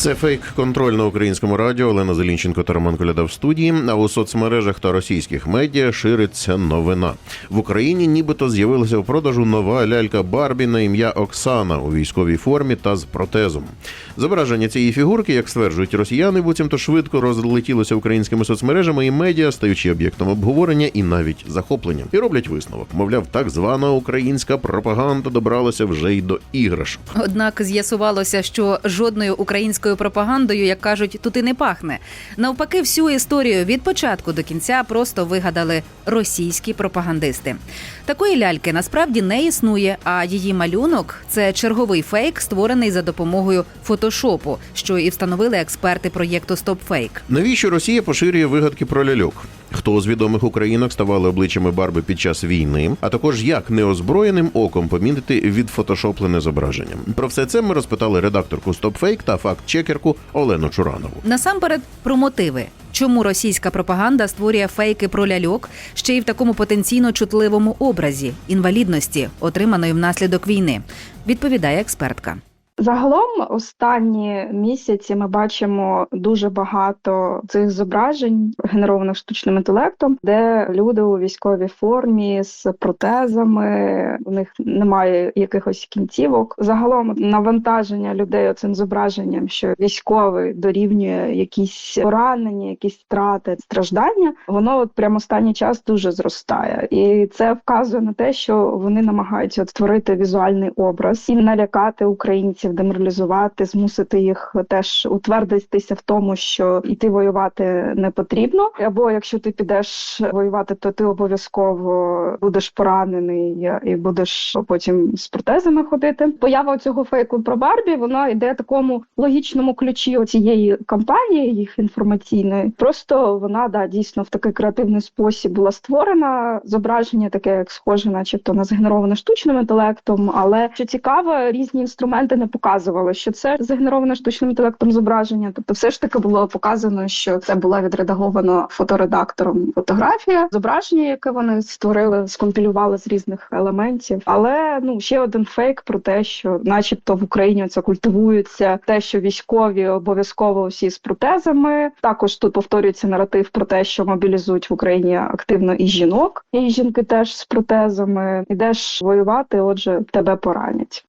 Це фейк контроль на українському радіо. Олена Зелінченко та Роман Коляда в студії. А у соцмережах та російських медіа шириться новина. В Україні нібито з'явилася в продажу нова лялька Барбі на ім'я Оксана у військовій формі та з протезом. Зображення цієї фігурки, як стверджують росіяни, буцімто швидко розлетілося українськими соцмережами і медіа, стаючи об'єктом обговорення і навіть захоплення. І роблять висновок. Мовляв, так звана українська пропаганда добралася вже й до іграшок. Однак з'ясувалося, що жодною українською пропагандою, як кажуть, тут і не пахне. Навпаки, всю історію від початку до кінця просто вигадали російські пропагандисти. Такої ляльки насправді не існує, а її малюнок це черговий фейк, створений за допомогою фотошопу, що і встановили експерти проєкту StopFake. Навіщо Росія поширює вигадки про ляльок? Хто з відомих українок ставали обличчями Барби під час війни, а також як неозброєним оком помітити відфотошоплене зображення? Про все це ми розпитали редакторку StopFake та факт-чекерку Олену Чуранову. Насамперед про мотиви. Чому російська пропаганда створює фейки про ляльок ще й в такому потенційно чутливому образі інвалідності, отриманої внаслідок війни, відповідає експертка. Загалом, останні місяці ми бачимо дуже багато цих зображень, генерованих штучним інтелектом, де люди у військовій формі з протезами, у них немає якихось кінцівок. Загалом навантаження людей цим зображенням, що військовий дорівнює якісь поранення, якісь втрати, страждання, воно от прямо останній час дуже зростає, і це вказує на те, що вони намагаються от створити візуальний образ і налякати українців, деморалізувати, змусити їх теж утвердитися в тому, що йти воювати не потрібно. Або якщо ти підеш воювати, то ти обов'язково будеш поранений і будеш потім з протезами ходити. Поява цього фейку про Барбі вона йде такому логічному ключі цієї кампанії, їх інформаційної. Просто вона да дійсно в такий креативний спосіб була створена. Зображення таке, як схоже, начебто на згенероване штучним інтелектом. Але що цікаво, різні інструменти не показували, що це згенероване штучним інтелектом зображення. Тобто, все ж таки було показано, що це була відредагована фоторедактором фотографія, зображення, яке вони створили, скомпілювали з різних елементів. Але ну ще один фейк про те, що, начебто, в Україні це культивується те, що військові обов'язково всі з протезами. Також тут повторюється наратив про те, що мобілізують в Україні активно і жінок, і жінки теж з протезами. Ідеш воювати, отже, тебе поранять.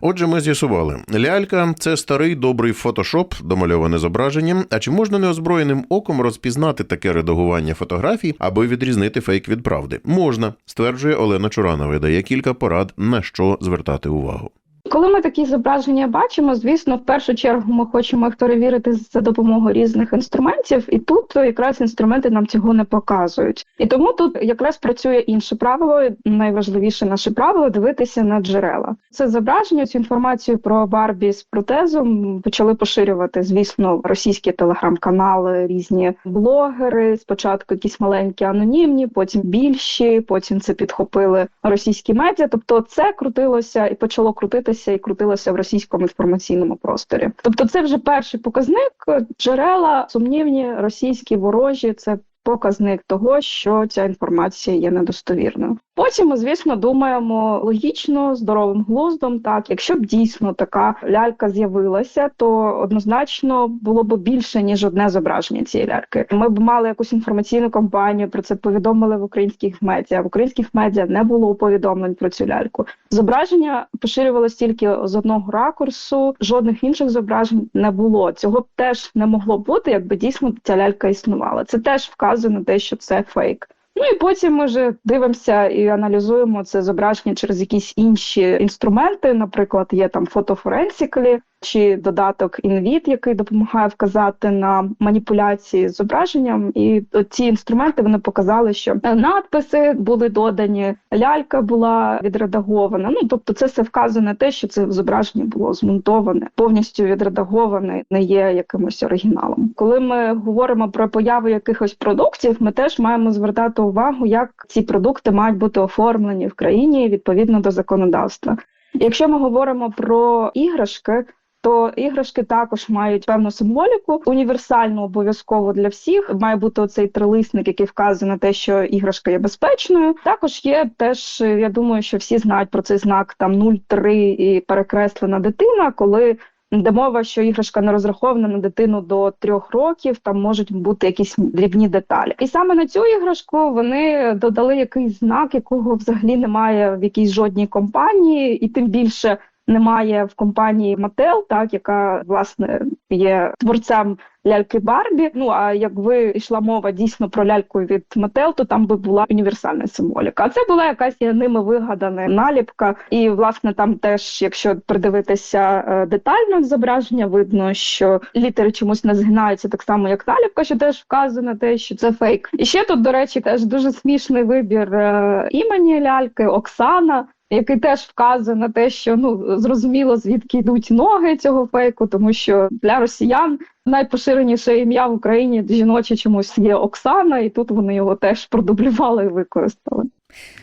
Отже, ми з'ясували, лялька це старий добрий фотошоп, домальоване зображенням. А чи можна неозброєним оком розпізнати таке редагування фотографій, аби відрізнити фейк від правди? Можна, стверджує Олена Чуранова. і Дає кілька порад на що звертати увагу. Коли ми такі зображення бачимо, звісно, в першу чергу ми хочемо їх перевірити за допомогою різних інструментів, і тут якраз інструменти нам цього не показують. І тому тут якраз працює інше правило. Найважливіше наше правило дивитися на джерела. Це зображення, цю інформацію про Барбі з протезом почали поширювати, звісно, російські телеграм-канали, різні блогери. Спочатку якісь маленькі анонімні, потім більші, потім це підхопили російські медіа. Тобто, це крутилося і почало крутитися і крутилося в російському інформаційному просторі. Тобто, це вже перший показник. Джерела сумнівні, російські ворожі. Це показник того, що ця інформація є недостовірною. Потім ми, звісно, думаємо логічно, здоровим глуздом. Так, якщо б дійсно така лялька з'явилася, то однозначно було б більше ніж одне зображення цієї ляльки. Ми б мали якусь інформаційну кампанію про це повідомили в українських медіа. В українських медіа не було повідомлень про цю ляльку. Зображення поширювалося тільки з одного ракурсу, жодних інших зображень не було. Цього б теж не могло бути, якби дійсно ця лялька існувала. Це теж вказує на те, що це фейк. Ну і потім ми вже дивимося і аналізуємо це зображення через якісь інші інструменти. Наприклад, є там фотофоренсіклі чи додаток інвіт, який допомагає вказати на маніпуляції з зображенням. І ці інструменти вони показали, що надписи були додані, лялька була відредагована. Ну тобто, це все вказує на те, що це зображення було змонтоване, повністю відредаговане, не є якимось оригіналом. Коли ми говоримо про появу якихось продуктів, ми теж маємо звертати увагу, як ці продукти мають бути оформлені в країні відповідно до законодавства. Якщо ми говоримо про іграшки, то іграшки також мають певну символіку, універсальну обов'язково для всіх. Має бути оцей трилисник, який вказує на те, що іграшка є безпечною. Також є теж, я думаю, що всі знають про цей знак там 0,3 і перекреслена дитина, коли. Де мова, що іграшка не розрахована на дитину до трьох років, там можуть бути якісь дрібні деталі. І саме на цю іграшку вони додали якийсь знак, якого взагалі немає в якійсь жодній компанії, і тим більше немає в компанії Mattel, так яка власне є творцем ляльки Барбі. Ну а якби йшла мова дійсно про ляльку від Mattel, то там би була універсальна символіка. А це була якась ними вигадана наліпка. І власне там теж, якщо придивитися е, детально зображення, видно, що літери чомусь не згинаються так само, як наліпка, що теж вказує на те, що це фейк. І ще тут, до речі, теж дуже смішний вибір е, імені ляльки Оксана який теж вказує на те, що ну зрозуміло звідки йдуть ноги цього фейку, тому що для росіян найпоширеніше ім'я в Україні жіноче чомусь є Оксана, і тут вони його теж продублювали і використали.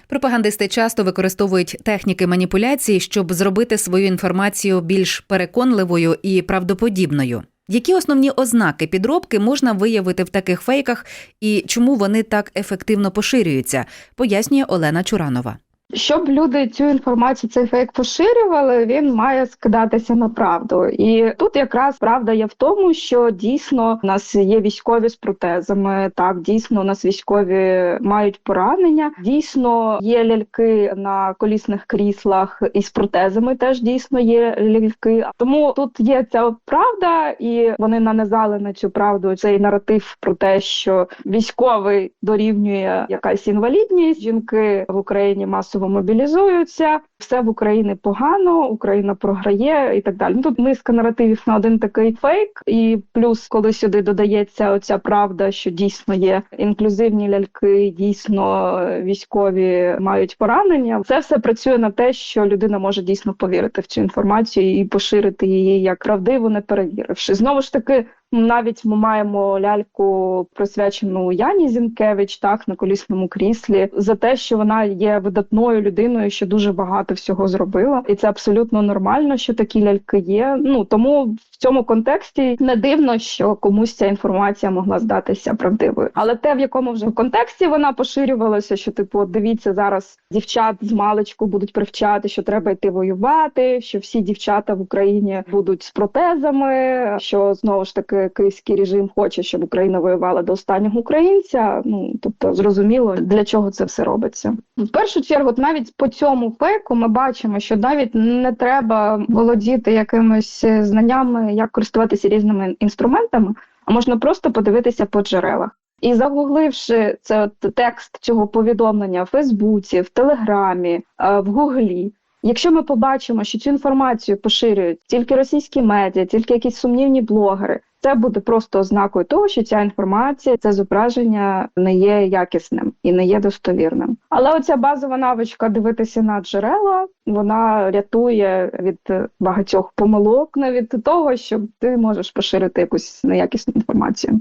Пропагандисти часто використовують техніки маніпуляції, щоб зробити свою інформацію більш переконливою і правдоподібною. Які основні ознаки підробки можна виявити в таких фейках і чому вони так ефективно поширюються, пояснює Олена Чуранова. Щоб люди цю інформацію, цей фейк поширювали, він має скидатися на правду. І тут якраз правда є в тому, що дійсно у нас є військові з протезами. Так, дійсно, у нас військові мають поранення. Дійсно, є ляльки на колісних кріслах із протезами. Теж дійсно є ляльки. Тому тут є ця правда, і вони нанизали на цю правду цей наратив про те, що військовий дорівнює якась інвалідність. Жінки в Україні масово мобілізуються, все в Україні погано, Україна програє і так далі. Ну, Тут низка наративів на один такий фейк, і плюс, коли сюди додається оця правда, що дійсно є інклюзивні ляльки, дійсно військові мають поранення. Це все працює на те, що людина може дійсно повірити в цю інформацію і поширити її як правдиву, не перевіривши. Знову ж таки. Навіть ми маємо ляльку присвячену Яні Зінкевич, так на колісному кріслі, за те, що вона є видатною людиною, що дуже багато всього зробила, і це абсолютно нормально, що такі ляльки є. Ну тому в цьому контексті не дивно, що комусь ця інформація могла здатися правдивою. Але те, в якому вже контексті вона поширювалася, що типу, дивіться, зараз дівчат з маличку будуть привчати, що треба йти воювати, що всі дівчата в Україні будуть з протезами, що знову ж таки київський режим хоче, щоб Україна воювала до останнього українця. Ну тобто зрозуміло для чого це все робиться. В першу чергу, навіть по цьому фейку ми бачимо, що навіть не треба володіти якимись знаннями, як користуватися різними інструментами, а можна просто подивитися по джерелах. І загугливши це от текст цього повідомлення в Фейсбуці, в Телеграмі, е, в Гуглі. Якщо ми побачимо, що цю інформацію поширюють тільки російські медіа, тільки якісь сумнівні блогери, це буде просто ознакою того, що ця інформація, це зображення не є якісним і не є достовірним. Але оця базова навичка дивитися на джерела, вона рятує від багатьох помилок, навіть того, що ти можеш поширити якусь неякісну інформацію.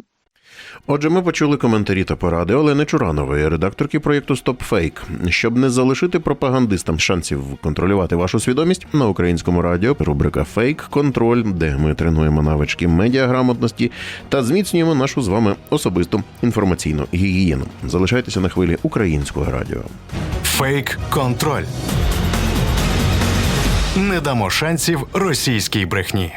Отже, ми почули коментарі та поради Олени Чуранової, редакторки проєкту Стоп Фейк. Щоб не залишити пропагандистам шансів контролювати вашу свідомість на українському радіо. Рубрика Фейк Контроль, де ми тренуємо навички медіаграмотності та зміцнюємо нашу з вами особисту інформаційну гігієну. Залишайтеся на хвилі українського радіо. Фейк контроль. Не дамо шансів російській брехні.